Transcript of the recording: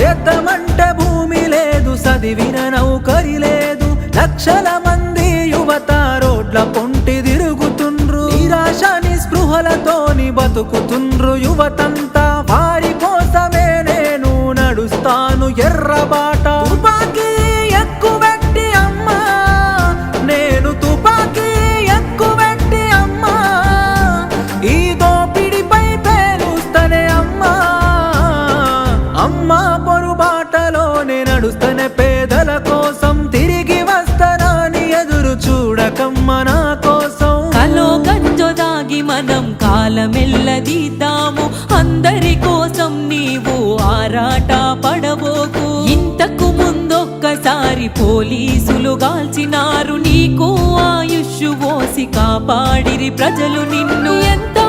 చదవమంటే భూమి లేదు చదివిన నౌకరి లేదు. లక్షల మంది యువత రోడ్ల పొంటి తిరుగుతుండ్రు. నిరాశ నిస్పృహలతోని బతుకుతుండ్రు యువతంతా. వారి కోసమే నేను నడుస్తాను ఎర్రబాట అమ్మా పొరుబాటలోనే నడుస్తనే పేదల కోసం తిరిగి వస్తానని ఎదురు చూడకమ్మ నా కోసం? కలో గంజో దాగి మనం కాలమెల్లదీద్దాము. అందరి కోసం నీవు ఆరాట పడబోకు. ఇంతకు ముందొక్కసారి పోలీసులు గాల్చినారు. నీకు ఆయుష్ ఓసి కాపాడిరి ప్రజలు నిన్ను. ఎంత